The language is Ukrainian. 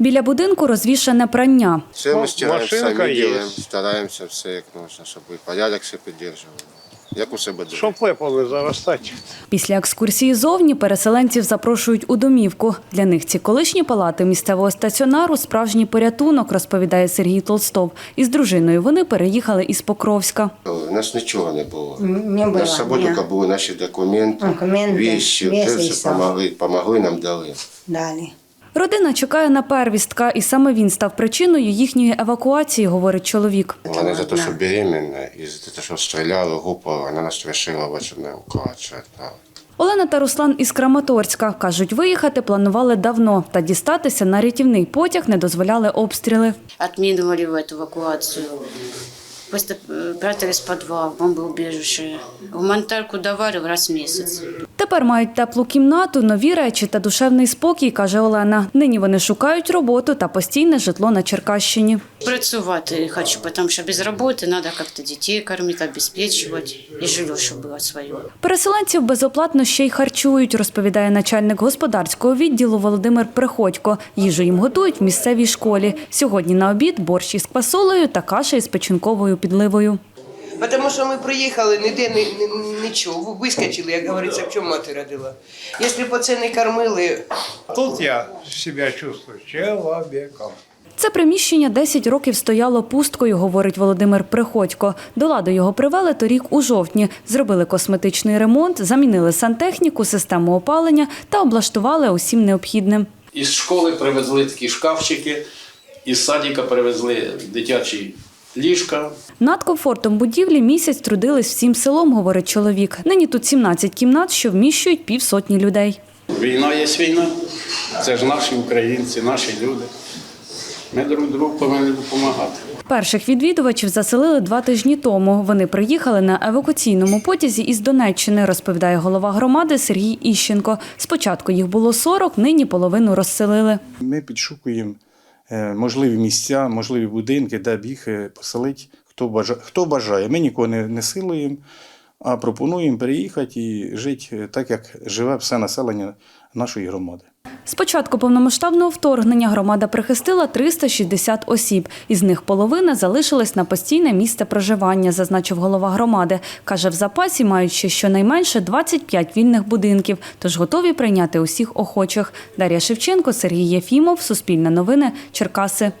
Біля будинку розвішане прання. Все ми стираємо, самі робимо, стараємося все як можна, щоб і порядок все підтримували. Як у себе. Щоб випали заростати. Після екскурсії зовні переселенців запрошують у домівку. Для них ці колишні палати місцевого стаціонару справжній порятунок, розповідає Сергій Толстов. Із дружиною вони переїхали із Покровська. У нас нічого не було. Не У було, нас собою були наші документи, Документи, вещи, вещи це і все все. помогли, помогли нам дали. Далі. Родина чекає на первістка, і саме він став причиною їхньої евакуації, говорить чоловік. Вони за те, що беременна, і за те, що стріляли, гупали, вона нас вирішила в очередной уклад. що відправити. Олена та Руслан із Краматорська кажуть, виїхати планували давно, та дістатися на рятівний потяг не дозволяли обстріли. отминывали в эту эвакуацию. Просто э, прятались в подвал, бомбоубежище. Гуманитарку давали раз в месяц. Тепер мають теплу кімнату, нові речі та душевний спокій, каже Олена. Нині вони шукають роботу та постійне житло на Черкащині. Працювати хочу, потому что без работы надо как-то детей кормить, обеспечивать. И жилье, чтобы было свое. Переселенців безоплатно ще й харчують, розповідає начальник господарського відділу Володимир Приходько. Їжу їм готують в місцевій школі. Сьогодні на обід борщ із квасолею та каша із печінковою підливою. Потому що ми приїхали, ніде ні, ні- нічого, вискочили, як говориться, в чому мати родила. Якщо б це не кормили, Тут я себе чувствую чоловіком. Це приміщення 10 років стояло пусткою, говорить Володимир Приходько. До ладу його привели торік у жовтні. Зробили косметичний ремонт, замінили сантехніку, систему опалення та облаштували усім необхідним. Із школи привезли такі шкафчики, із садика привезли дитячі ліжка. Над комфортом будівлі місяць трудились всім селом, говорить чоловік. Нині тут 17 кімнат, що вміщують півсотні людей. Війна є війна. Це ж наші українці, наші люди. Ми друг другу повинні допомагати. Перших відвідувачів заселили два тижні тому. Вони приїхали на евакуаційному потязі із Донеччини, розповідає голова громади Сергій Іщенко. Спочатку їх було 40, нині половину розселили. Ми підшукуємо можливі місця, можливі будинки, де б їх е, хто бажає. Хто бажає. Ми нікого не, не силуємо, а пропонуємо переїхати і жити е, так, як живе все населення нашої громади. З початку повномасштабного вторгнення громада прихистила 360 осіб. Із них половина залишилась на постійне місце проживання, зазначив голова громади. Каже, в запасі мають ще щонайменше 25 вільних будинків, тож готові прийняти усіх охочих. Дар'я Шевченко, Сергій Єфімов, Суспільне новини, Черкаси.